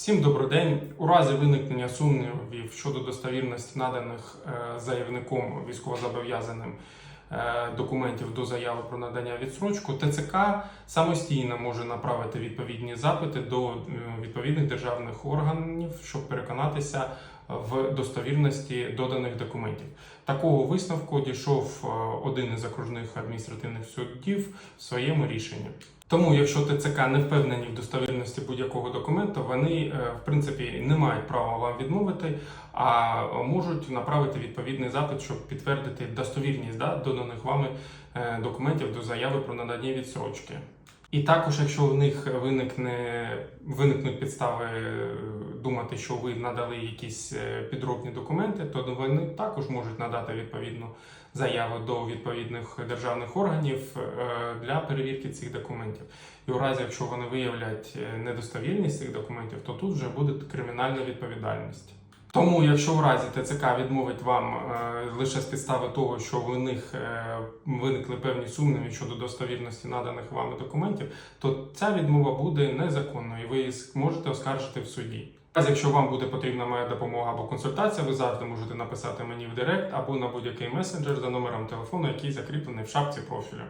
Всім добрий день. У разі виникнення сумнівів щодо достовірності наданих е, заявником військовозобов'язаним е, документів до заяви про надання відсрочку, ТЦК самостійно може направити відповідні запити до відповідних державних органів, щоб переконатися в достовірності доданих документів. Такого висновку дійшов е, один із окружних адміністративних суддів в своєму рішенні. Тому, якщо ТЦК не впевнені в достовірності будь-якого документу, вони е, в принципі не мають права вам відмовити, а можуть направити відповідний запит, щоб підтвердити достовірність да, доданих вами е, документів до заяви про надання відсрочки. І також, якщо в них виникне виникнуть підстави думати, що ви надали якісь е, підробні документи, то вони також можуть надати відповідну заяву до відповідних державних органів е, для перевірки цих документів. І у разі, якщо вони виявлять е, недостовірність цих документів, то тут вже буде кримінальна відповідальність. Тому, якщо в разі ТЦК відмовить вам е, лише з підстави того, що в них е, виникли певні сумніви щодо достовірності наданих вами документів, то ця відмова буде незаконною, і ви її можете оскаржити в суді. Якщо вам буде потрібна моя допомога або консультація, ви завжди можете написати мені в директ або на будь-який месенджер за номером телефону, який закріплений в шапці профілю.